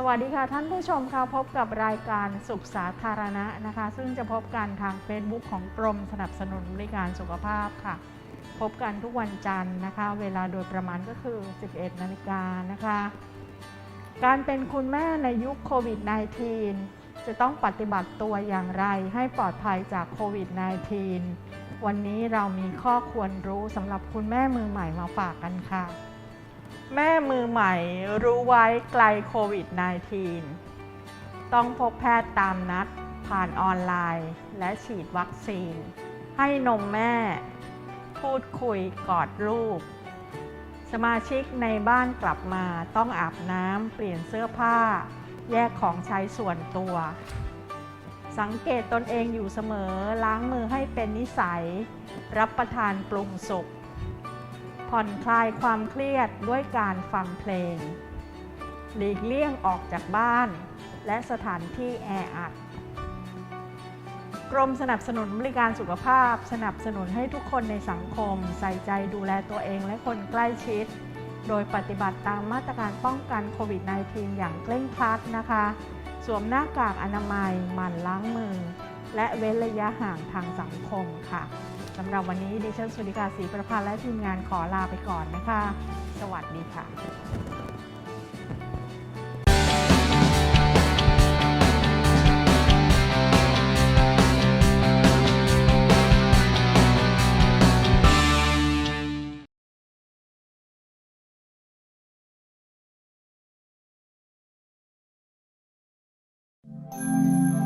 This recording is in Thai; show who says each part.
Speaker 1: สวัสดีค่ะท่านผู้ชมค่ะพบกับรายการสุขสาธารณะนะคะ ซึ่งจะพบกันทาง Facebook ของกรมสนับสนุนบริการสุขภาพค่ะ พบกันทุกวันจันทร์นะคะ เวลาโดยประมาณก็คือ 11 นาฬิกานะคะ การเป็นคุณแม่ในยุคโควิด -19 จะต้องปฏิบัติตัวอย่างไรให้ปลอดภัยจากโควิด -19 วันนี้เรามีข้อควรรู้สำหรับคุณแม่มือใหม่มาฝากกันค่ะ แม่มือใหม่รู้ไว้ไกลโควิด -19 ต้องพบแพทย์ตามนัดผ่านออนไลน์ และฉีดวัคซีน ให้นมแม่ พูดคุยกอดลูก สมาชิกในบ้านกลับมาต้องอาบน้ำเปลี่ยนเสื้อผ้า แยกของใช้ส่วนตัว สังเกตตนเองอยู่เสมอล้างมือให้เป็นนิสัย รับประทานปรุงสุก ผ่อนคลายความเครียดด้วยการฟังเพลง หลีกเลี่ยงออกจากบ้าน และสถานที่แออัด กรมสนับสนุนบริการสุขภาพ สนับสนุนให้ทุกคนในสังคม ใส่ใจดูแลตัวเองและคนใกล้ชิด โดยปฏิบัติตามมาตรการป้องกันโควิด -19 อย่างเคร่งครัดนะคะ สวมหน้ากากอนามัย หมั่นล้างมือ และเว้นระยะห่างทางสังคมค่ะสำหรับวันนี้ดิฉันสุนิกาศรีประภาและทีมงานขอลาไปก่อนนะคะ สวัสดีค่ะうん。